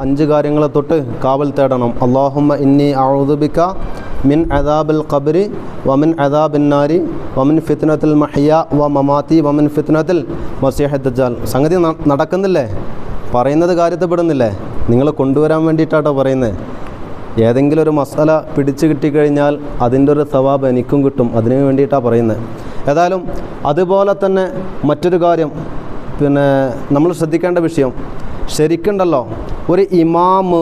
അഞ്ച് കാര്യങ്ങളെ തൊട്ട് കാവൽ തേടണം. അള്ളാഹുമ്മ ഇന്നി അഴുദുബിക്ക മിൻ അദാബിൽ ഖബരി വമിൻ അദാബിന്നാരി വമിൻ ഫിത്നത്തിൽ മഹിയ വ മമാത്തി വമിൻ ഫിത്നത്തിൽ മസിഹദ്ജാൽ സംഗതി നടക്കുന്നില്ലേ? പറയുന്നത് കാര്യത്തിൽപ്പെടുന്നില്ലേ? നിങ്ങൾ കൊണ്ടുവരാൻ വേണ്ടിയിട്ടാട്ടോ പറയുന്നത് ഏതെങ്കിലും ഒരു മസാല പിടിച്ചു കിട്ടിക്കഴിഞ്ഞാൽ അതിന്റെ ഒരു സവാബ് എനിക്കും കിട്ടും. അതിനു വേണ്ടിയിട്ടാണ് പറയുന്നത് ഏതായാലും അതുപോലെ തന്നെ മറ്റൊരു കാര്യം. പിന്നെ നമ്മൾ ശ്രദ്ധിക്കേണ്ട വിഷയം. ശരിക്കുണ്ടല്ലോ. ഒരു ഇമാമ്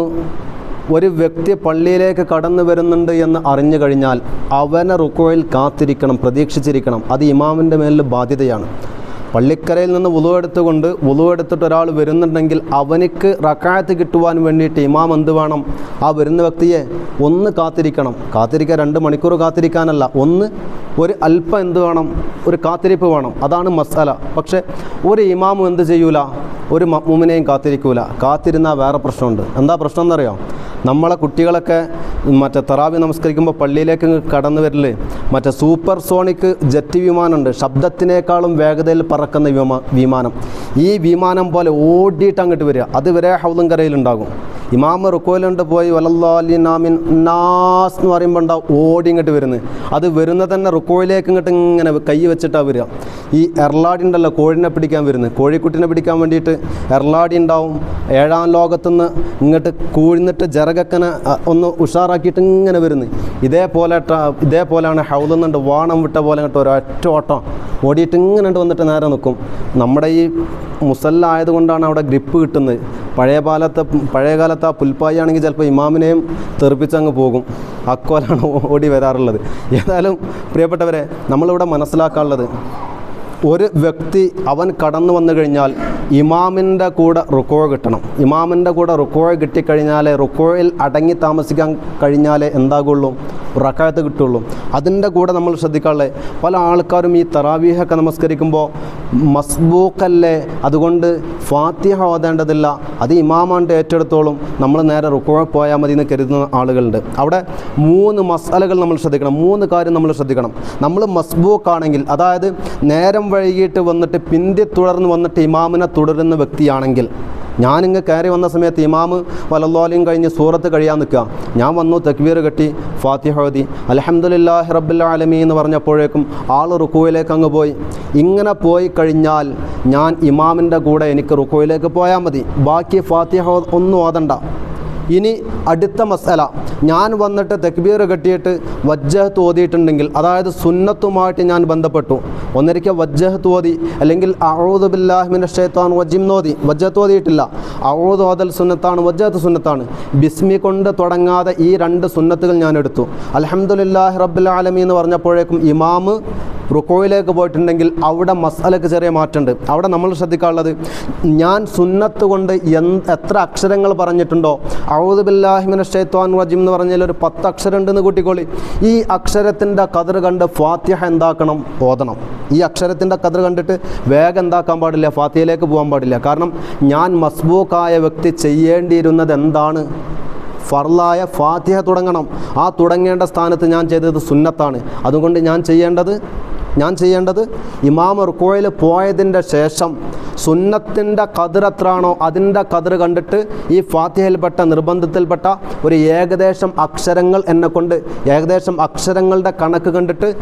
ഒരു വ്യക്തി പള്ളിയിലേക്ക് കടന്നു വരുന്നുണ്ട് എന്ന് അറിഞ്ഞു കഴിഞ്ഞാൽ അവനെ റുക്കോയിൽ കാത്തിരിക്കണം പ്രതീക്ഷിച്ചിരിക്കണം. അത് ഇമാമിന്റെ മേലിൽ ബാധ്യതയാണ്. പള്ളിക്കരയിൽ നിന്ന് വുളു എടുത്തുകൊണ്ട് വുളു എടുത്തിട്ട് ഒരാൾ വരുന്നുണ്ടെങ്കിൽ അവനിക്ക് റക്കായത്ത് കിട്ടുവാൻ വേണ്ടിയിട്ട് ഇമാം എന്ത് വേണം? ആ വരുന്ന വ്യക്തിയെ ഒന്ന് കാത്തിരിക്കണം. കാത്തിരിക്കാൻ രണ്ട് മണിക്കൂർ കാത്തിരിക്കാനല്ല. ഒന്ന് ഒരു അല്പം എന്ത് വേണം? ഒരു കാത്തിരിപ്പ് വേണം. അതാണ് മസാല പക്ഷേ ഒരു ഇമാമും എന്ത് ചെയ്യൂല? ഒരു മമ്മൂമിനെയും കാത്തിരിക്കൂല. കാത്തിരുന്നാൽ വേറെ പ്രശ്നമുണ്ട്. എന്താ പ്രശ്നം എന്നറിയോ? നമ്മളെ കുട്ടികളൊക്കെ മറ്റേ തറാവി നമസ്കരിക്കുമ്പോൾ പള്ളിയിലേക്ക് കടന്നു വരൽ. മറ്റേ സൂപ്പർ സോണിക് ജെറ്റ് വിമാനമുണ്ട്. ശബ്ദത്തിനേക്കാളും വേഗതയിൽ പറക്കുന്ന വിമാ വിമാനം. ഈ വിമാനം പോലെ ഓടിയിട്ട് അങ്ങോട്ട് വരിക. അതുവരെ ഹൗദം കരയിലുണ്ടാകും ഇമാമ റുക്കോയിലുണ്ട് പോയി വലല്ലാലിനാമിൻ നാസ് എന്ന് പറയുമ്പോൾ ഉണ്ടാവും ഓടി ഇങ്ങോട്ട് വരുന്നത്. അത് വരുന്ന തന്നെ റുക്കോയിലേക്ക് ഇങ്ങോട്ട് ഇങ്ങനെ കൈ വെച്ചിട്ടാണ് വരിക. ഈ എർലാടി ഉണ്ടല്ലോ കോഴിനെ പിടിക്കാൻ വരുന്നത്. കോഴിക്കുട്ടിനെ പിടിക്കാൻ വേണ്ടിയിട്ട് എർലാടി ഉണ്ടാവും. ഏഴാം ലോകത്തുനിന്ന് ഇങ്ങോട്ട് കൂഴ്ന്നിട്ട് ജറകക്കനെ ഒന്ന് ഒന്ന് ഉഷാറാക്കിയിട്ട് ഇങ്ങനെ വരുന്നത് ഇതേപോലെ ഇതേപോലെയാണ് ഹൗതെന്നുണ്ട് വാണം വിട്ട പോലെ അങ്ങോട്ട് ഒരൊറ്റ ഓട്ടം ഓടിയിട്ട് ഇങ്ങനെ വന്നിട്ട് നേരെ നിൽക്കും. നമ്മുടെ ഈ മുസല്ല ആയതുകൊണ്ടാണ് അവിടെ ഗ്രിപ്പ് കിട്ടുന്നത്. പഴയ കാലത്തെ പഴയ കാലത്ത് ആ പുൽപ്പായി ആണെങ്കിൽ ചിലപ്പോൾ ഇമാമിനെയും തെറിപ്പിച്ചങ്ങ് പോകും. അക്കോലാണ് ഓടി വരാറുള്ളത്. ഏതായാലും പ്രിയപ്പെട്ടവരെ നമ്മളിവിടെ മനസ്സിലാക്കാനുള്ളത് ഒരു വ്യക്തി അവൻ കടന്നു വന്നു കഴിഞ്ഞാൽ ഇമാമിന്റെ കൂടെ റുക്കോ കിട്ടണം. ഇമാമിന്റെ കൂടെ റുക്കോ കിട്ടിക്കഴിഞ്ഞാലേ റുക്കോയിൽ അടങ്ങി താമസിക്കാൻ കഴിഞ്ഞാലേ എന്താകുള്ളൂ? റക്കായത്ത് കിട്ടുള്ളൂ. അതിന്റെ കൂടെ നമ്മൾ ശ്രദ്ധിക്കാനുള്ളത് പല ആൾക്കാരും ഈ തറാവീഹൊക്കെ നമസ്കരിക്കുമ്പോൾ മസ്ബൂക്കല്ലേ അതുകൊണ്ട് ഫാത്തിഹ ഓതേണ്ടതില്ല. അത് ഇമാമാണ്ട് ഏറ്റെടുത്തോളും. നമ്മൾ നേരെ റുക്കോ പോയാൽ മതി എന്ന് കരുതുന്ന ആളുകളുണ്ട്. അവിടെ മൂന്ന് മസാലകൾ നമ്മൾ ശ്രദ്ധിക്കണം. മൂന്ന് കാര്യം നമ്മൾ ശ്രദ്ധിക്കണം. നമ്മൾ മസ്ബൂക്കാണെങ്കിൽ അതായത് നേരം വൈകിട്ട് വന്നിട്ട് പിന്തി തുടർന്ന് വന്നിട്ട് ഇമാമിനെ തുടരുന്ന വ്യക്തിയാണെങ്കിൽ ഞാനിങ്ങ് കയറി വന്ന സമയത്ത് ഇമാമ് വലല്ലോലയും കഴിഞ്ഞ് സൂറത്ത് കഴിയാൻ നിൽക്കുക. ഞാൻ വന്നു തക്ബീർ കെട്ടി ഫാത്തിഹ ഓതി അലഹമുല്ലാഹി റബ്ബുൽ ആലമീ എന്ന് പറഞ്ഞപ്പോഴേക്കും ആൾ റുക്കുവിലേക്ക് അങ്ങ് പോയി. ഇങ്ങനെ പോയി കഴിഞ്ഞാൽ ഞാൻ ഇമാമിന്റെ കൂടെ എനിക്ക് റുക്കുവിലേക്ക് പോയാൽ മതി. ബാക്കി ഫാത്തിഹ ഒന്നും ഓതണ്ട ഇനി അടുത്ത മസല. ഞാൻ വന്നിട്ട് തക്ബീർ കെട്ടിയിട്ട് വജ്ജഹത്ത് ഓതിയിട്ടുണ്ടെങ്കിൽ അതായത് സുന്നത്തുമായിട്ട് ഞാൻ ബന്ധപ്പെട്ടു. ഒന്നിരിക്കൽ വജ്ജഹത്ത് ഓതി അല്ലെങ്കിൽ അഴൂദ് ബില്ലാഹിമിന്റെ ഷെയ്ത്താൻ വജിം നോതി വജ്ജഹത്ത് ഓതിയിട്ടില്ല. അഴൂദ് ഓതൽ സുന്നത്താണ് വജ്ജഹത്ത് സുന്നത്താണ്. ബിസ്മി കൊണ്ട് തുടങ്ങാതെ ഈ രണ്ട് സുന്നത്തുകൾ ഞാൻ എടുത്തു. അലഹമുല്ലാഹി റബ്ബുൽ ആലമി എന്ന് പറഞ്ഞപ്പോഴേക്കും ഇമാമ് റുക്കോയിലേക്ക് പോയിട്ടുണ്ടെങ്കിൽ അവിടെ മസാലക്ക് ചെറിയ മാറ്റമുണ്ട്. അവിടെ നമ്മൾ ശ്രദ്ധിക്കാനുള്ളത് ഞാൻ സുന്നത്ത് കൊണ്ട് എത്ര അക്ഷരങ്ങൾ പറഞ്ഞിട്ടുണ്ടോ? ഔദ് ബില്ലാഹിമിൻ ഷെയ്ത്വാൻ വജിം എന്ന് പറഞ്ഞാൽ ഒരു പത്ത് അക്ഷരം ഉണ്ടെന്ന് കൂട്ടിക്കോളി. ഈ അക്ഷരത്തിന്റെ കതിർ കണ്ട് ഫാത്തിഹ എന്താക്കണം? ഓതണം. ഈ അക്ഷരത്തിന്റെ കതിർ കണ്ടിട്ട് വേഗം എന്താക്കാൻ പാടില്ല? ഫാത്തിഹയിലേക്ക് പോകാൻ പാടില്ല. കാരണം ഞാൻ മസ്ബൂക്കായ വ്യക്തി ചെയ്യേണ്ടിയിരുന്നത് എന്താണ്? ഫർലായ ഫാത്തിഹ തുടങ്ങണം. ആ തുടങ്ങേണ്ട സ്ഥാനത്ത് ഞാൻ ചെയ്തത് സുന്നത്താണ്. അതുകൊണ്ട് ഞാൻ ചെയ്യേണ്ടത് ഞാൻ ചെയ്യേണ്ടത് ഇമാം റുക്കോയിൽ പോയതിന്റെ ശേഷം സുന്നത്തിന്റെ കതിർ എത്രാണോ അതിന്റെ കതിർ കണ്ടിട്ട് ഈ ഫാത്തിഹയിൽപ്പെട്ട നിർബന്ധത്തിൽപ്പെട്ട ഒരു ഏകദേശം അക്ഷരങ്ങൾ എന്നെ കൊണ്ട് ഏകദേശം അക്ഷരങ്ങളുടെ കണക്ക് കണ്ടിട്ട്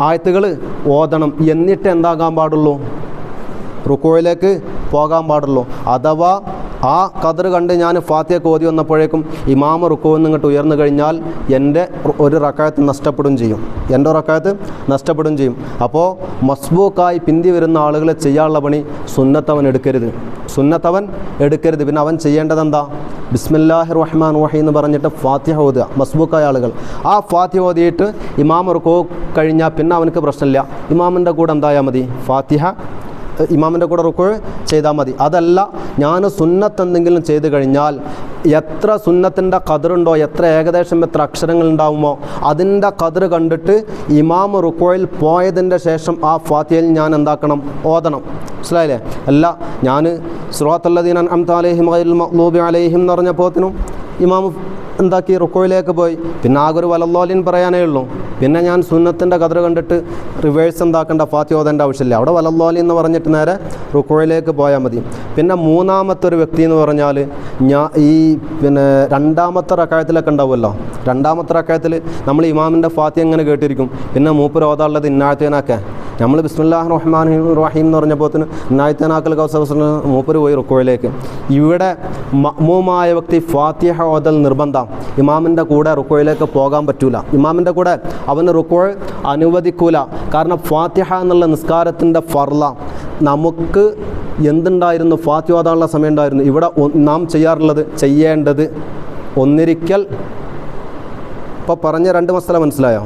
ആയത്തുകൾ ഓതണം. എന്നിട്ട് എന്താകാൻ പാടുള്ളൂ? റുക്കോയിലേക്ക് പോകാൻ പാടുള്ളൂ. അഥവാ ആ കതിർ കണ്ട് ഞാൻ ഫാത്തിയൊക്കെ ഓതി വന്നപ്പോഴേക്കും ഇമാമ റുക്കുവെന്ന് ഇങ്ങോട്ട് ഉയർന്നു കഴിഞ്ഞാൽ എന്റെ ഒരു റക്കായത്ത് നഷ്ടപ്പെടും ചെയ്യും. എന്റെ റക്കായത്ത് നഷ്ടപ്പെടും ചെയ്യും. അപ്പോൾ മസ്ബൂക്കായി പിന്തി വരുന്ന ആളുകളെ ചെയ്യാനുള്ള പണി സുന്നത്തവൻ എടുക്കരുത്. സുന്നത്തവൻ എടുക്കരുത്. പിന്നെ അവൻ ചെയ്യേണ്ടത് എന്താ ബിസ്മില്ലാഹി റഹ്മാൻ റഹീം എന്ന് പറഞ്ഞിട്ട് ഫാത്തിഹ ഓതുക. മസ്ബൂക്കായ ആളുകൾ. ആ ഫാത്തിഹ ഓതിയിട്ട് ഇമാമ റുക്കോ കഴിഞ്ഞാൽ പിന്നെ അവനക്ക് പ്രശ്നമില്ല. ഇമാമിന്റെ കൂടെ എന്തായാൽ മതി? ഫാത്തിഹ ഇമാമിന്റെ കൂടെ റുക്കോ ചെയ്താൽ മതി. അതല്ല ഞാൻ സുന്നത്ത് എന്തെങ്കിലും ചെയ്ത് കഴിഞ്ഞാൽ എത്ര സുന്നത്തിന്റെ കതിറുണ്ടോ എത്ര ഏകദേശം എത്ര അക്ഷരങ്ങൾ ഉണ്ടാവുമോ അതിന്റെ കതിർ കണ്ടിട്ട് ഇമാം റുക്കോയിൽ പോയതിന്റെ ശേഷം ആ ഫാത്തിയയിൽ ഞാൻ എന്താക്കണം? ഓതണം. മനസ്സിലായില്ലേ? അല്ല ഞാൻ സുറാത്തല്ലദീൻ അംതാലേഹിം അലൈഹിം എന്ന് പറഞ്ഞപ്പോത്തിനും ഇമാം എന്താക്കി റുക്കോയിലേക്ക് പോയി. പിന്നെ ആകെ ഒരു വലല്ലോലിൻ പറയാനേ ഉള്ളൂ. പിന്നെ ഞാൻ സുന്നത്തിന്റെ കതിർ കണ്ടിട്ട് റിവേഴ്സ് എന്താക്കേണ്ട ഫാത്തി ഓതേണ്ട ആവശ്യമില്ല. അവിടെ വലല്ലോലി എന്ന് പറഞ്ഞിട്ട് നേരെ റുക്കോയിലേക്ക് പോയാൽ മതി. പിന്നെ മൂന്നാമത്തെ ഒരു വ്യക്തി എന്ന് പറഞ്ഞാൽ ഞാൻ ഈ പിന്നെ രണ്ടാമത്തെ റക്കായത്തിലൊക്കെ ഉണ്ടാവുമല്ലോ. രണ്ടാമത്തെ റക്കായത്തിൽ നമ്മൾ ഇമാമിന്റെ ഫാത്തി എങ്ങനെ കേട്ടിരിക്കും? പിന്നെ മൂപ്പർ ഓതാനുള്ളത് ഇന്നാഴത്തേനൊക്കെ നമ്മൾ ബിസ്മില്ലാഹ് റഹ്മാൻ റഹീം എന്ന് പറഞ്ഞപ്പോത്തിന് ഇന്നായത്തേനാക്കൽ കൗസ മൂപ്പർ പോയി റുക്കോയിലേക്ക് ഇവിടെ മഹ്മൂമായ വ്യക്തി ഫാത്തിഹ ഓതൽ നിർബന്ധം. ഇമാമിന്റെ കൂടെ റുക്കോയിലേക്ക് പോകാൻ പറ്റൂല. ഇമാമിന്റെ കൂടെ അവന് റുക്കോൾ അനുവദിക്കൂല. കാരണം ഫാത്തിഹ എന്നുള്ള നിസ്കാരത്തിന്റെ ഫർല നമുക്ക് എന്തുണ്ടായിരുന്നു? ഫാത്തിഹ ഓതാനുള്ള സമയം ഉണ്ടായിരുന്നു. ഇവിടെ നാം ചെയ്യാറുള്ളത് ചെയ്യേണ്ടത് ഒന്നിരിക്കൽ. ഇപ്പോൾ പറഞ്ഞ രണ്ട് മസല മനസ്സിലായോ?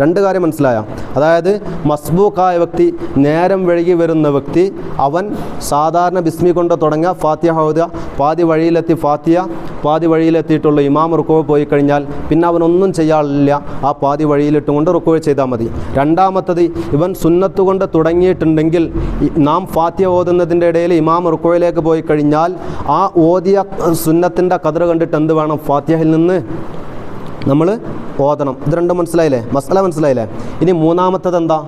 രണ്ട് കാര്യം മനസ്സിലായ. അതായത് മസ്ബൂക്കായ വ്യക്തി നേരം വഴുകി വരുന്ന വ്യക്തി അവൻ സാധാരണ ബിസ്മി കൊണ്ട് തുടങ്ങുക ഫാത്തിയ ഹൗദ പാതി വഴിയിലെത്തി ഫാത്തിയ പാതി വഴിയിലെത്തിയിട്ടുള്ള ഇമാം റുക്കോവ് പോയി കഴിഞ്ഞാൽ പിന്നെ അവനൊന്നും ചെയ്യാറില്ല. ആ പാതി വഴിയിലിട്ടും കൊണ്ട് റുക്കോവ് ചെയ്താൽ മതി. രണ്ടാമത്തത് ഇവൻ സുന്നത്ത് കൊണ്ട് തുടങ്ങിയിട്ടുണ്ടെങ്കിൽ നാം ഫാത്തിയ ഓതുന്നതിന്റെ ഇടയിൽ ഇമാം റുക്കോയിലേക്ക് പോയി കഴിഞ്ഞാൽ ആ ഓതിയ സുന്നത്തിന്റെ കതിർ കണ്ടിട്ട് എന്ത് വേണം? ഫാത്തിയയിൽ നിന്ന് നമ്മൾ ഓതണം. ഇത് രണ്ടും മനസ്സിലായില്ലേ? മസല മനസ്സിലായില്ലേ? ഇനി മൂന്നാമത്തത് എന്താ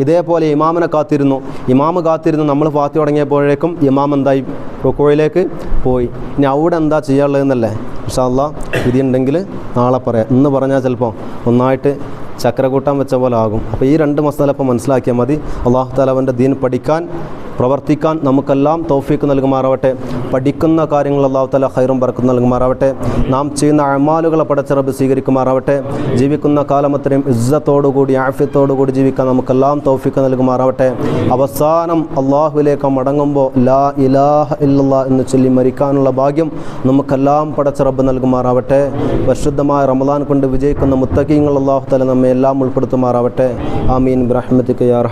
ഇതേപോലെ ഇമാമിനെ കാത്തിരുന്നു. ഇമാമ് കാത്തിരുന്നു നമ്മൾ ഫാത്തി തുടങ്ങിയപ്പോഴേക്കും ഇമാം എന്തായി? റുക്കോയിലേക്ക് പോയി. ഇനി അവിടെ എന്താ ചെയ്യാനുള്ളതെന്നല്ലേ? ഇൻഷാല്ല വിധിയുണ്ടെങ്കിൽ നാളെ പറയാം. ഇന്ന് പറഞ്ഞാൽ ചിലപ്പോൾ ഒന്നായിട്ട് ചക്ര കൂട്ടാൻ വെച്ച പോലെ ആകും. അപ്പോൾ ഈ രണ്ട് മസാല ഇപ്പോൾ മനസ്സിലാക്കിയാൽ മതി. അള്ളാഹു താല അവന്റെ ദീൻ പഠിക്കാൻ പ്രവർത്തിക്കാൻ നമുക്കെല്ലാം തൗഫീക്ക് നൽകുമാറാവട്ടെ. പഠിക്കുന്ന കാര്യങ്ങൾ അള്ളാഹു താല ഹൈറും പറക്കും നൽകുമാറാവട്ടെ. നാം ചെയ്യുന്ന അമാലുകളെ പടച്ചിറബ് സ്വീകരിക്കുമാറാവട്ടെ. ജീവിക്കുന്ന കാലം അത്രയും ഇസ്സത്തോടുകൂടി ആഫ്യത്തോടുകൂടി ജീവിക്കാൻ നമുക്കെല്ലാം തൗഫീക്ക് നൽകുമാറാവട്ടെ. അവസാനം അള്ളാഹുവിലേക്ക് മടങ്ങുമ്പോൾ ലാ ഇലാഹ ഇല്ല എന്ന് ചൊല്ലി മരിക്കാനുള്ള ഭാഗ്യം നമുക്കെല്ലാം പടച്ചിറബ് നൽകുമാറാവട്ടെ. പരിശുദ്ധമായ റമദാൻ കൊണ്ട് വിജയിക്കുന്ന മുത്തക്കീങ്ങൾ അള്ളാഹു താല നമ്മെ എല്ലാം ഉൾപ്പെടുത്തുമാറാവട്ടെ. ആമീൻ. ബ്രഹ്മത്തിക്ക് യാ